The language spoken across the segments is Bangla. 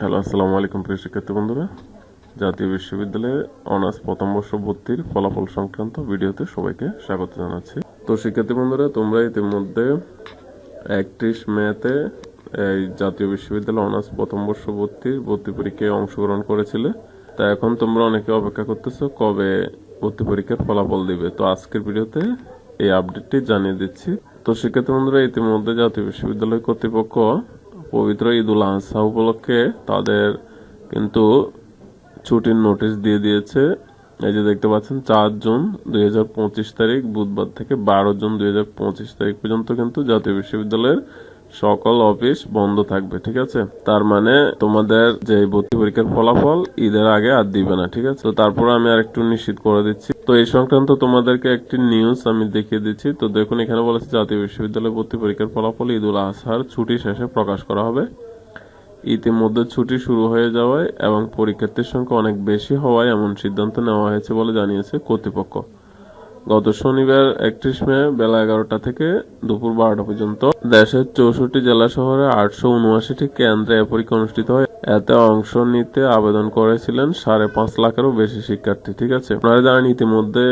হ্যালো, আসসালামু আলাইকুম প্রিয় শিক্ষার্থী বন্ধুরা। জাতীয় বিশ্ববিদ্যালয়ে অনার্স প্রথম বর্ষ ভর্তির ফলাফল সংক্রান্ত ভিডিওতে সবাইকে স্বাগত জানাচ্ছি। তো শিক্ষার্থী বন্ধুরা, তোমরা ইতিমধ্যে একত্রিশ মেতে এই জাতীয় বিশ্ববিদ্যালয়ে অনার্স প্রথম বর্ষ ভর্তির ভর্তি পরীক্ষায় অংশগ্রহণ করেছিলে। তা এখন তোমরা অনেকে অপেক্ষা করতেছো, কবে ভর্তি পরীক্ষার ফলাফল দিবে। তো আজকের ভিডিওতে এই আপডেটটি জানিয়ে দিচ্ছি। তো শিক্ষার্থী বন্ধুরা, ইতিমধ্যে জাতীয় বিশ্ববিদ্যালয় কর্তৃপক্ষ পবিত্র ঈদুল আজহা উপলক্ষে তাদের কিন্তু ছুটির নোটিশ দিয়ে দিয়েছে। এই যে দেখতে পাচ্ছেন, চার জুন দুই হাজার পঁচিশ তারিখ, বুধবার থেকে বারো জুন দুই হাজার পঁচিশ তারিখ পর্যন্ত কিন্তু জাতীয় বিশ্ববিদ্যালয়ের সকল অফিস বন্ধ থাকবে, ঠিক আছে? তার মানে তোমাদের যে ভর্তি পরীক্ষার ফলাফল, ঈদের আগে আর দিবে না, ঠিক আছে? তো তারপর আমি আর একটু নিশ্চিত করে দিচ্ছি। তো এই সংক্রান্ত তোমাদেরকে একটি নিউজ আমি দেখিয়ে দিচ্ছি। তো দেখুন, এখানে বলেছে, জাতীয় বিশ্ববিদ্যালয় ভর্তি পরীক্ষার ফলাফল ঈদুল আজহার ছুটি শেষে প্রকাশ করা হবে। ইতিমধ্যে ছুটি শুরু হয়ে যাওয়ায় এবং পরীক্ষার্থীর সংখ্যা অনেক বেশি হওয়ায় এমন সিদ্ধান্ত নেওয়া হয়েছে বলে জানিয়েছে কর্তৃপক্ষ। গত শনিবার একত্রিশ মে বেলা এগারোটা থেকে দুপুর বারোটা পর্যন্ত দেশের চৌষট্টি জেলা শহরে আটশো উনআশিটি কেন্দ্রে এ পরীক্ষা অনুষ্ঠিত হয়। এতে অংশ নিতে আবেদন করেছিলেন সাড়ে পাঁচ লাখেরও বেশি শিক্ষার্থী, ঠিক আছে? আপনারা জানেন ইতিমধ্যে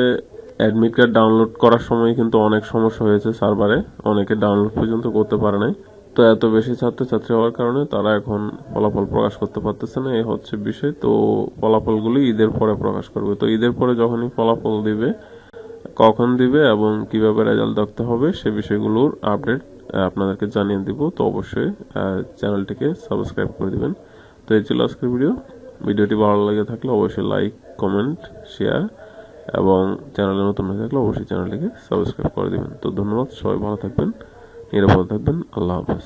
অ্যাডমিট কার্ড ডাউনলোড করার সময় কিন্তু অনেক সমস্যা হয়েছে সার্ভারে। অনেকে ডাউনলোড পর্যন্ত করতে পারে নাই। তো এত বেশি ছাত্রছাত্রী হওয়ার কারণে তারা এখন ফলাফল প্রকাশ করতে পারতেছে না। এই হচ্ছে বিষয়। তো ফলাফলগুলি ঈদের পরে প্রকাশ করবে। তো ঈদের পরে যখনই ফলাফল দিবে কখন দিবে এবং কীভাবে রেজাল্ট দেখতে হবে, সে বিষয়গুলোর আপডেট আপনাদেরকে জানিয়ে দিব। তো অবশ্যই চ্যানেলটিকে সাবস্ক্রাইব করে দিবেন। তো এই ছিল আজকের ভিডিও ভিডিওটি ভালো লেগে থাকলে অবশ্যই লাইক কমেন্ট শেয়ার এবং চ্যানেলে নতুন হয়ে থাকলে অবশ্যই চ্যানেলটিকে সাবস্ক্রাইব করে দিবেন। তো ধন্যবাদ, সবাই ভালো থাকবেন, নিরাপদ থাকবেন। আল্লাহ হাফেজ।